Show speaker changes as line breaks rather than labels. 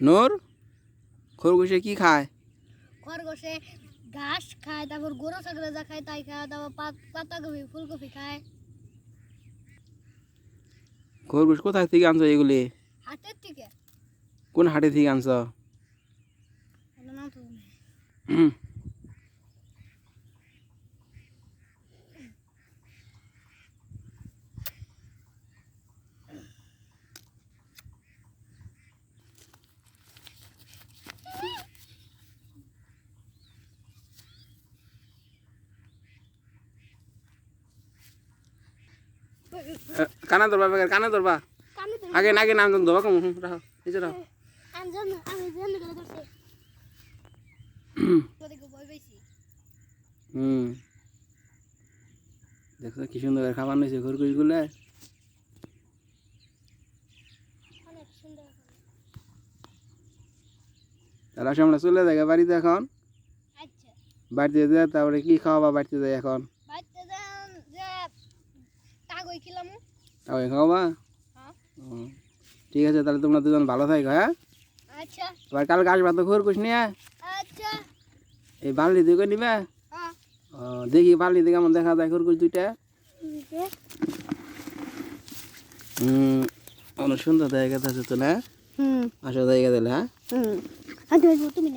নূর খরগোশে কি খায়?
খরগোশে ঘাস খায় তারপর গরু ছাগলে যা খায় তাই খায় তারপর পাত পাতাকপি ফুলকপি খায়।
খরগোশ কোথায় থেকে আনছো এগুলি?
হাটের থেকে।
কোন হাটে থেকে আনছো। হুম। কানা ধরবা বেকার কানা ধরবা।
কানে তো
আগে নাম ধরবা কম রাখো নিচে রাখো। হুম। দেখছ কি সুন্দর খাবার নিয়েছে খরগোশগুলো
অনেক সুন্দর
তারা আমরা চলে যায় বাড়িতে এখন।
আচ্ছা।
বাড়িতে যায় তারপরে কি খাওয়াবা বাড়িতে যায় এখন? তাই খাওয়াবা
হ্যাঁ।
ঠিক আছে তাহলে তোমরা দুজন ভালো থাকো হ্যাঁ?
আচ্ছা।
এবার কালকে আসবা তো খরগোশ নিয়ে।
আচ্ছা।
এই বাল্টি দিকে নিবে?
হ্যাঁ।
দেখি বাল্টি দিকে কেমন দেখা যায় খরগোশ দুইটা। হুম অনেক সুন্দর জায়গা আছে তো না? আসো জায়গা দিলে হ্যাঁ?
হুম। আচ্ছা তুমি